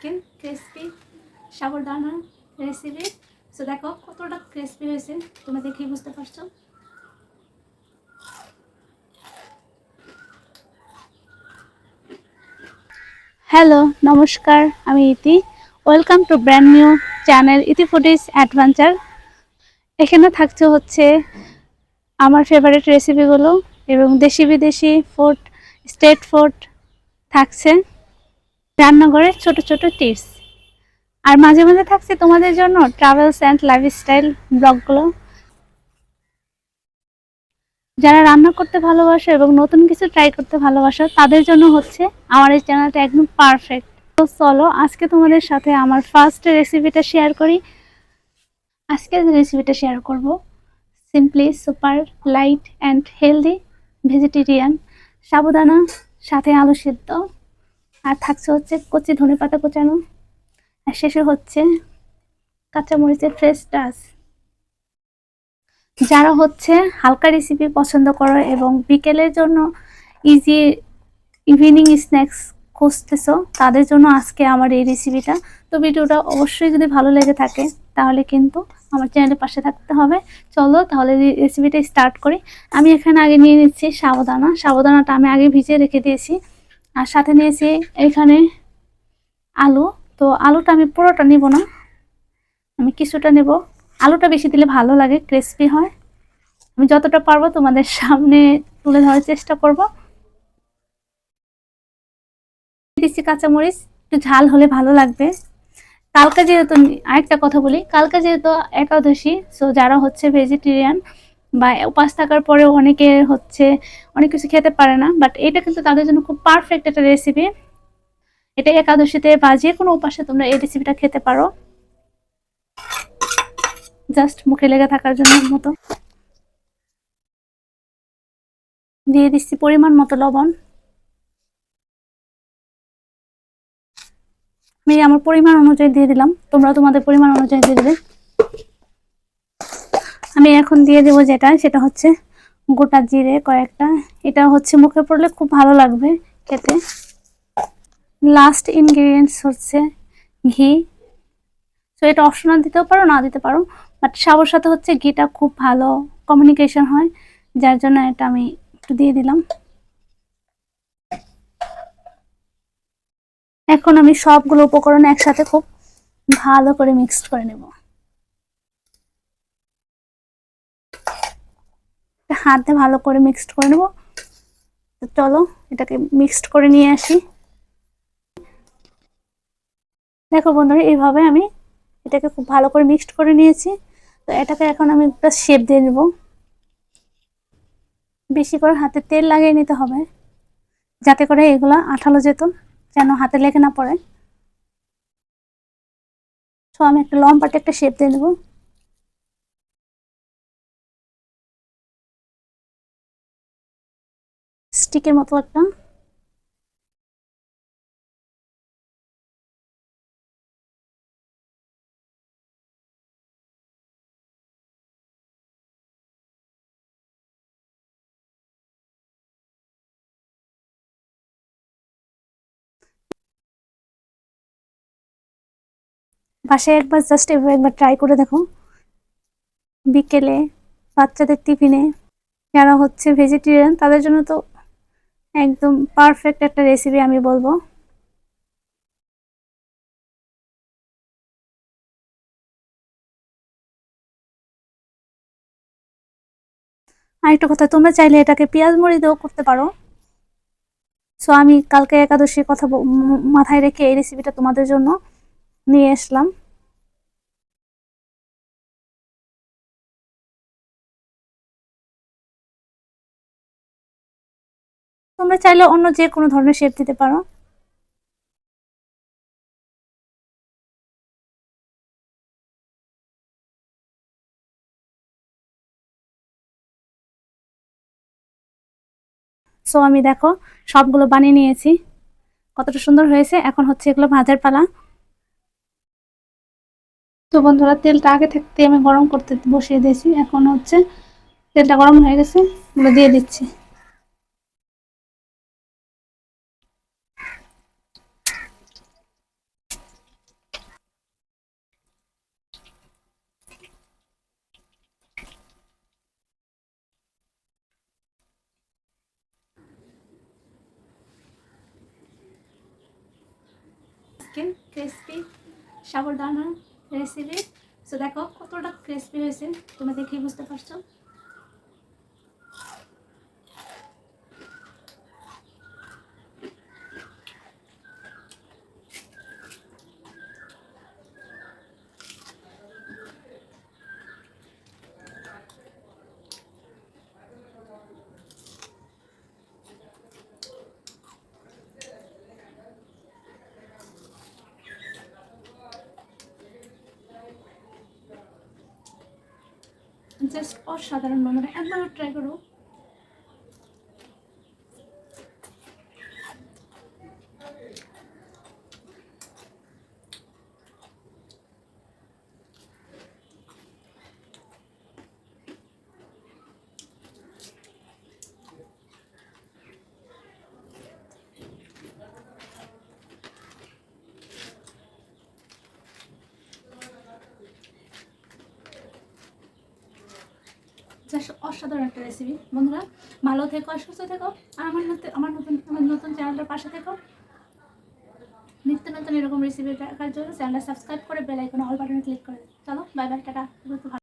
আজকে ক্রিসপি সাবুদানা recipe so দেখো কতটা ক্রিসপি হয়েছে, তোমরা দেখেই বুঝতে পারছ। হ্যালো নমস্কার, আমি Iti. Welcome to brand new channel Iti foodies adventure এখানে থাকছে হচ্ছে আমার ফেভারিট রেসিপিগুলো এবং দেশি বিদেশি ফুড স্টেট ফুড থাকছে। রান্নাঘরের ছোট ছোট টিপস আর মাঝে মাঝে থাকছে তোমাদের জন্য ট্রাভেলস অ্যান্ড লাইফস্টাইল ব্লগগুলো যারা রান্না করতে ভালোবাসো এবং নতুন কিছু ট্রাই করতে ভালোবাসো, তাদের জন্য হচ্ছে আমার এই চ্যানেলটা একদম পারফেক্ট তো চলো, আজকে তোমাদের সাথে আমার ফার্স্ট রেসিপিটা শেয়ার করি। আজকে রেসিপিটা শেয়ার করব। Simply super light and healthy vegetarian sabudana, সাথে আলু সিদ্ধ। আর থাকছে হচ্ছে কচি ধনে পাতা কোচানো। আর শেষে হচ্ছে কাঁচামরিচের ফ্রেশ টাচ যারা হচ্ছে হালকা রেসিপি পছন্দ করো এবং বিকেলের জন্য ইজি ইভিনিং স্ন্যাক্স খুঁজতেছো, তাদের জন্য আজকে আমার এই রেসিপিটা তো ভিডিওটা অবশ্যই যদি ভালো লেগে থাকে, তাহলে কিন্তু আমার চ্যানেলের পাশে থাকতে হবে। চলো তাহলে রেসিপিটা স্টার্ট করি। আমি এখানে আগে নিয়ে নিচ্ছি সাবধানা। সাবধানাটা আমি আগে ভিজিয়ে রেখে দিয়েছি। আর সাথে নিয়েছি এখানে আলু। তো আলুটা আমি পুরোটা নিব না। আমি কিছুটা নেব। আলুটা বেশি দিলে ভালো লাগে ক্রিসপি হয়। আমি যতটা পারব তোমাদের সামনে তুলে ধরার চেষ্টা করব। দিচ্ছি কাঁচামরিচ, একটু ঝাল হলে ভালো লাগবে। কালকে যেহেতু আরেকটা কথা বলি, কালকে যেহেতু একাদশী সো যারা হচ্ছে ভেজিটেরিয়ান বা উপাস থাকার পরেও অনেকে হচ্ছে অনেক কিছু খেতে পারে না বাট এটা কিন্তু তাদের জন্য খুব পারফেক্ট একটা রেসিপি এটা একাদশীতে বা যে কোনো উপাসে তোমরা এই রেসিপিটা খেতে পারো। জাস্ট মুখে লেগে থাকার জন্য মতো। দিয়ে দিচ্ছি পরিমাণ মতো লবণ। আমি আমার পরিমাণ অনুযায়ী দিয়ে দিলাম। তোমরা তোমাদের পরিমাণ অনুযায়ী দিয়ে দেবে। আমি এখন দিয়ে দেবো যেটা, সেটা হচ্ছে গোটা জিরে কয়েকটা। এটা হচ্ছে মুখে পড়লে খুব ভালো লাগবে খেতে। লাস্ট ইনগ্রিডিয়েন্টস হচ্ছে ঘি। তো এটা অপশনাল দিতেও পারো, না দিতে পারো। বাট সাবর সাথে হচ্ছে ঘিটা খুব ভালো কমিউনিকেশন হয়, যার জন্য এটা আমি একটু দিয়ে দিলাম। এখন আমি সবগুলো উপকরণ একসাথে খুব ভালো করে মিক্সড করে নেব। হাতে ভালো করে মিক্সড করে নেব। চলো, এটাকে মিক্সড করে নিয়ে আসি। দেখো বন্ধুরা, এইভাবে আমি এটাকে খুব ভালো করে মিক্সড করে নিয়েছি। তো এটাকে এখন আমি একটা শেপ দিয়ে নেব। বেশি করে হাতে তেল লাগিয়ে নিতে হবে, যাতে করে এগুলো আঠালো যেত, যেন হাতে লেগে না পড়ে। তো আমি একটা লম্বাটে একটা শেপ দিয়ে নেব। স্টিকের মতো একটা? বাসায় একবার জাস্ট এভাবে একবার ট্রাই করে দেখো। বিকেলে বাচ্চাদের টিফিনে যারা হচ্ছে ভেজিটেরিয়ান তাদের জন্য তো একদম পারফেক্ট একটা রেসিপি আমি বলব। আরেকটা কথা, তোমরা চাইলে এটাকে পেঁয়াজ মুড়ি দিয়েও করতে পারো। সো আমি কালকে একাদশীর কথা মাথায় রেখে এই রেসিপিটা তোমাদের জন্য নিয়ে আসলাম। তোমরা চাইলে অন্য যে কোনো ধরনের শেপ দিতে পারো। সো আমি দেখো, সবগুলো বানিয়ে নিয়েছি। কতটা সুন্দর হয়েছে। এখন হচ্ছে এগুলো ভাজার পালা। তো বন্ধুরা, তেলটা আগে থাকতে আমি গরম করতে বসিয়ে দিয়েছি। এখন হচ্ছে তেলটা গরম হয়ে গেছে দিয়ে দিচ্ছি চিকেন ক্রিসপি সাবরদানার রেসিপি সো দেখো কতটা ক্রিসপি হয়েছে তোমরা দেখেই বুঝতে পারছ। জাস্ট অসাধারণ বন্ধুরা একবার ট্রাই করো। অসাধারণ একটা রেসিপি বন্ধুরা, ভালো থেকো, সুস্থ থেকো, আর আমার নতুন আমার নতুন আমার নতুন চ্যানেলটার পাশে থেকো। নিত্য নতুন এরকম রেসিপি দেখার জন্য চ্যানেলটা সাবস্ক্রাইব করে বেল অল বাটনে ক্লিক করে চলো বাই বাই টাটা